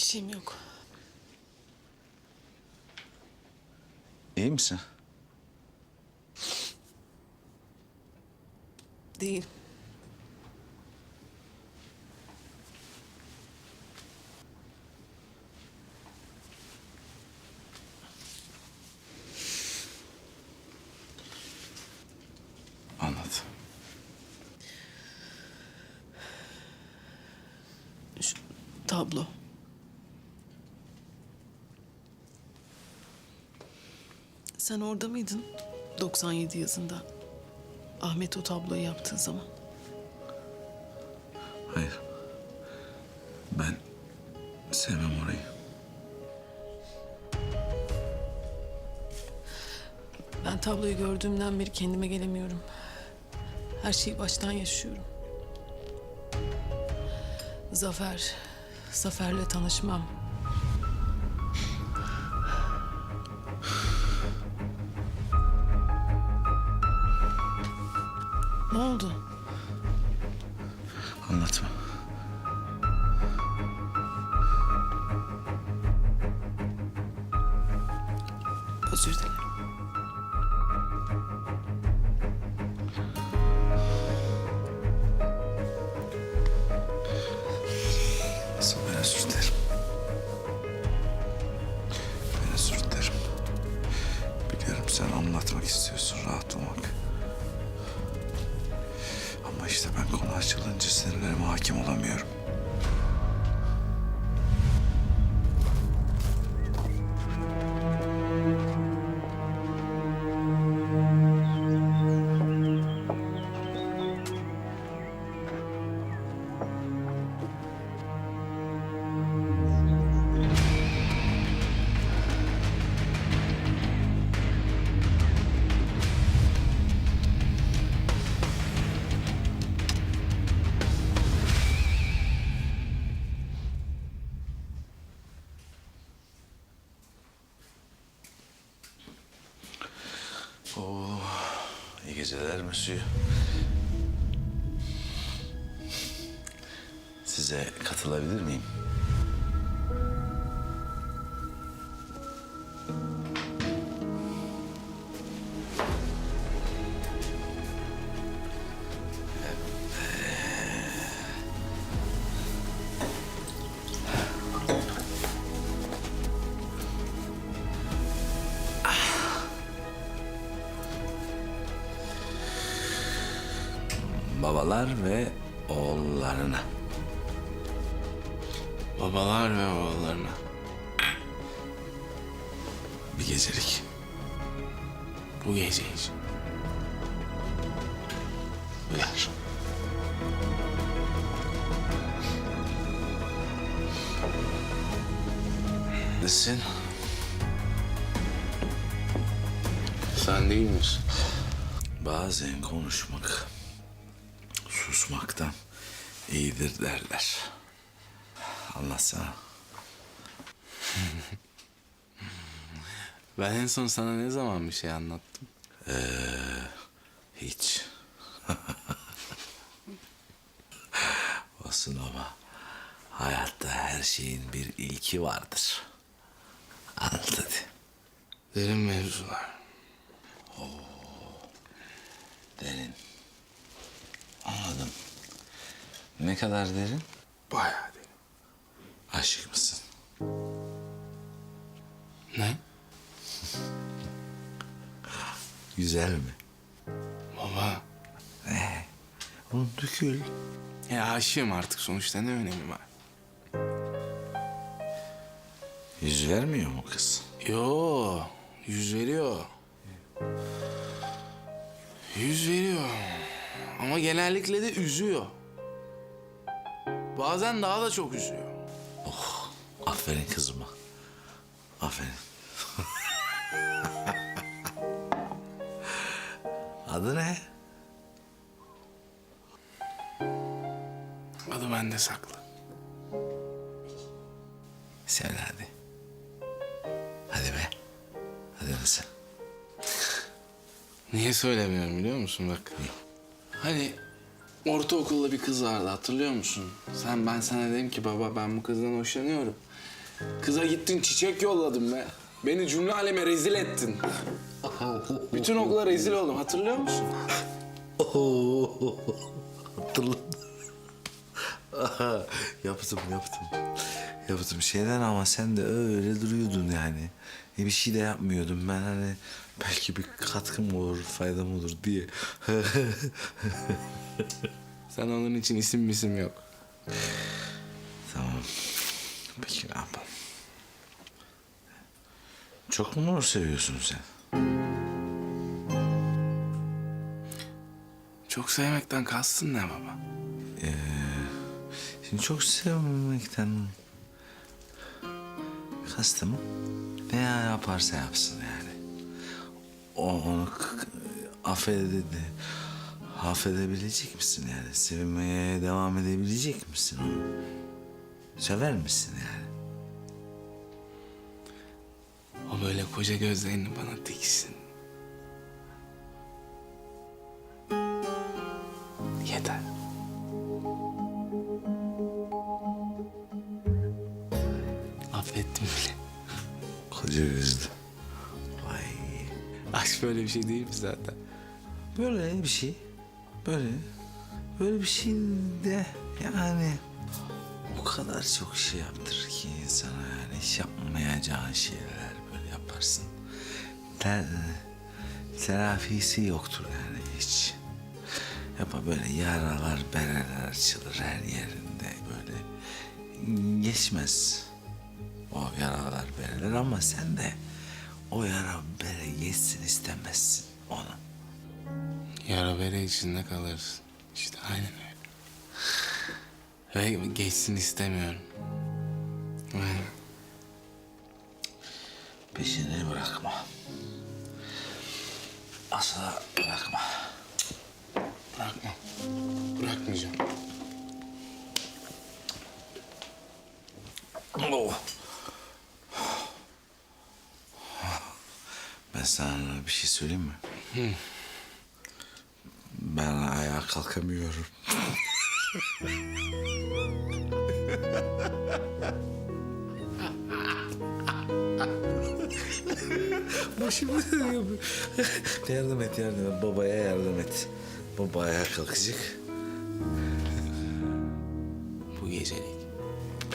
Bir şeyim yok. İyi misin? Değil. Anlat. Şu tablo. Sen orada mıydın? 97 yazında. Ahmet o tabloyu yaptığı zaman. Hayır. Ben sevmem orayı. Ben tabloyu gördüğümden beri kendime gelemiyorum. Her şeyi baştan yaşıyorum. Zafer, Zafer'le tanışmam. Özür dilerim. Asıl ben özür dilerim. Ben özür dilerim. Biliyorum sen anlatmak istiyorsun, rahat olmak. Ama işte ben konu açılınca sinirlerime hakim olamıyorum. Monsieur. Size katılabilir miyim? Babalar ve oğullarına. Babalar ve oğullarına. Bir gecelik. Bu gece için. Uyar. Nesin? Sen değil misin? Bazen konuşmak susmaktan iyidir derler. Anlatsana. Ben en son sana ne zaman bir şey anlattım? Hiç. Olsun ama hayatta her şeyin bir ilki vardır. Anlat hadi. Derin mevzular. Derin. Ne kadar derin? Bayağı derin. Aşık mısın? Ne? Güzel mi? Baba. Ee, onu dökül. Ya aşığım artık sonuçta ne önemi var? Yüz vermiyor mu kız? Yo, yüz veriyor. Yüz veriyor. Ama genellikle de üzüyor. Bazen daha da çok üzüyor. Aferin kızıma. Aferin. Adı ne? Adı bende saklı. Söyle hadi. Hadi be. Hadi nasıl? Niye söylemiyorum biliyor musun bak. Hani ortaokulda bir kız vardı hatırlıyor musun? Sen ben sana dedim ki baba ben bu kızdan hoşlanıyorum. Kıza gittin çiçek yolladın be. Beni cümle aleme rezil ettin. Bütün okula rezil oldum hatırlıyor musun? Hatırladım. Yaptım yaptım. Yaptım şeyden ama sen de öyle duruyordun yani. E bir şey de yapmıyordum ben hani belki bir katkım olur, faydam olur diye. Sen onun için isim misim yok. tamam. Peki ne yapalım? Çok mu Nur seviyorsun sen? Çok sevmekten kastın ne baba? Şimdi çok sevmekten kastım ne yaparsa yapsın yani. Onu affede, affedebilecek misin yani? Sevmeye devam edebilecek misin onu? Sever misin yani? O böyle koca gözlerini bana diksin. Şey değil mi zaten? Böyle bir şey. Böyle. Böyle bir şey de yani o kadar çok şey yaptırır ki insana yani hiç yapmayacağın şeyler böyle yaparsın. Ter, telafisi yoktur yani hiç. Yapa böyle yaralar, bereler açılır her yerinde böyle. Geçmez o yaralar, bereler ama sen de o yara bere geçsin istemezsin onu. Yara bere içinde kalırız. İşte aynen öyle. Ve geçsin istemiyorum. Aynen. Peşini bırakma. Asla bırakma. Bırakma. Bırakmayacağım. Oh. Ben sana bir şey söyleyeyim mi? Ben ayağa kalkamıyorum. Başım dönüyor. yardım et, yardım et. Babaya yardım et. Baba ayağa kalkacak. Bu gecelik.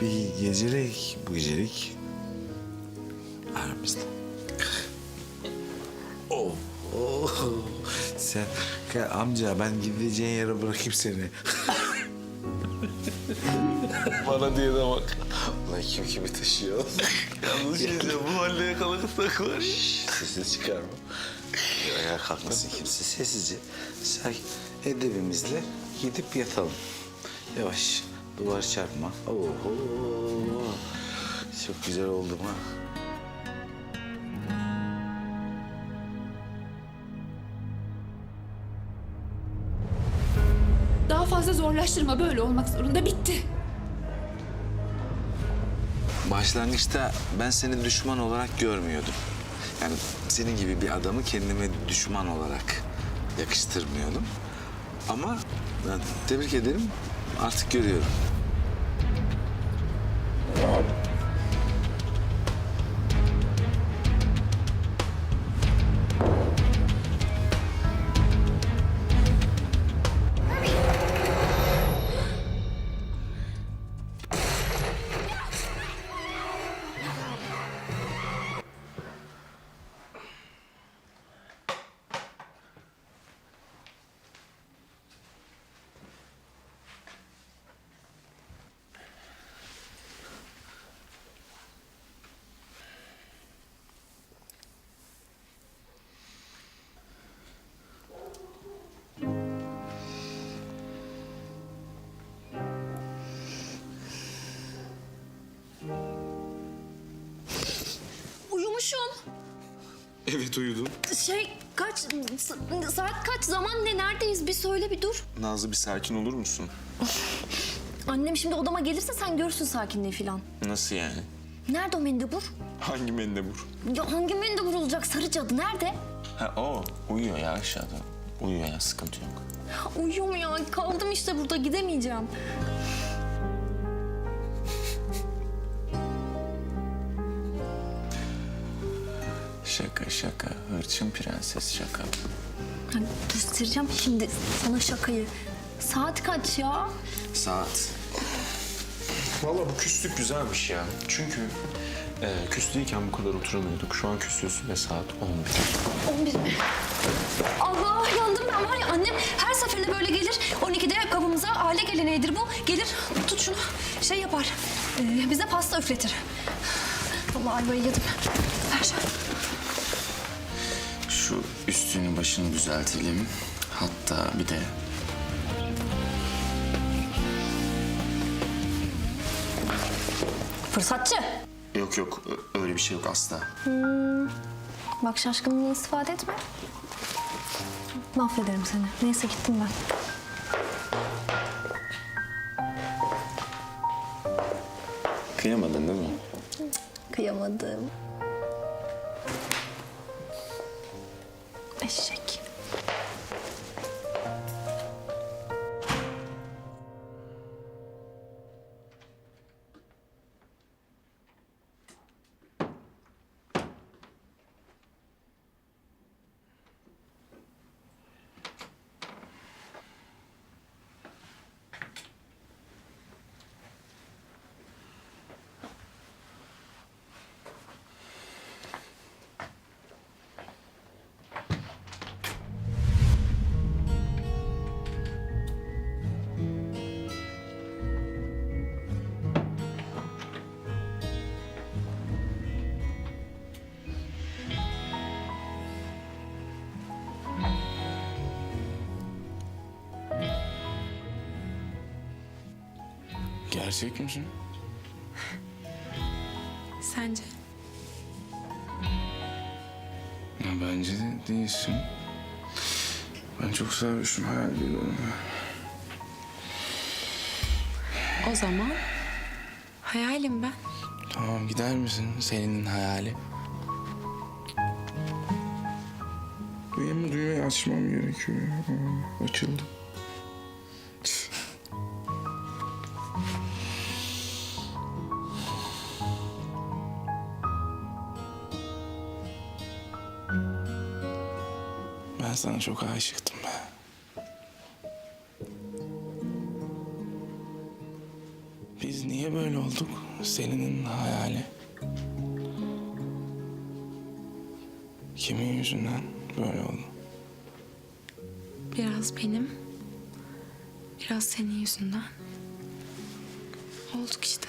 Bir gecelik, bu gecelik aramızda. Sen amca ben gideceğin yere bırakayım seni. Bana diye de bak. Ulan kim kimi taşıyor? Yanlış diyeceğim bu mahalleye kalabalık var. Sesini çıkarma. Ayağa kalkmasın kimse sessizce. Sakin edebimizle gidip yatalım. Yavaş duvar çarpma. Oho. Çok güzel oldu ha. Fazla zorlaştırma böyle olmak zorunda bitti. Başlangıçta ben seni düşman olarak görmüyordum. Yani senin gibi bir adamı kendime düşman olarak yakıştırmıyordum. Ama ben tebrik ederim artık görüyorum. Uyudum. Şey kaç sa- saat kaç zaman ne neredeyiz bir söyle bir dur. Nazlı bir sakin olur musun? Annem şimdi odama gelirse sen görürsün sakinliği falan. Nasıl yani? Nerede o mendebur? Hangi mendebur? Ya hangi mendebur olacak sarı cadı nerede? Ha o uyuyor ya aşağıda. Uyuyor ya sıkıntı yok. Uyuyorum ya kaldım işte burada gidemeyeceğim. Şaka. Hırçın prenses şaka. Göstereceğim şimdi sana şakayı. Saat kaç ya? Saat. Vallahi bu küslük güzelmiş ya. Çünkü e, küslüyken bu kadar oturamıyorduk. Şu an küslüyorsun ve saat 11. 11 mi? Allah yandım ben var ya annem her seferinde böyle gelir. 12'de kapımıza aile geleneğidir bu. Gelir tut şunu şey yapar. Ee, bize pasta üfletir. Vallahi ayvayı yedim. Ver üstünü başını düzeltelim. Hatta bir de Fırsatçı. Yok yok öyle bir şey yok asla. Bak şaşkınlığını istifade etme. Mahvederim seni. Neyse gittim ben. Kıyamadın değil mi? Kıyamadım. Eşek. Gerçek misin? Sence? Ya bence de değilsin. Ben çok sarhoşum hayal ediyorum. O zaman hayalim ben. Tamam gider misin Selin'in hayali? Benim düğmeyi açmam gerekiyor. Aa, açıldı. Çok aşıktım be. Biz niye böyle olduk? Selin'in hayali. Kimin yüzünden böyle oldu? Biraz benim, biraz senin yüzünden. Olduk işte.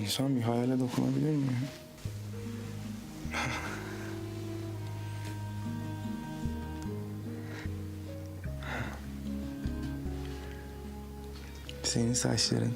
İnsan bir hayale dokunabilir mi? ya? Senin saçların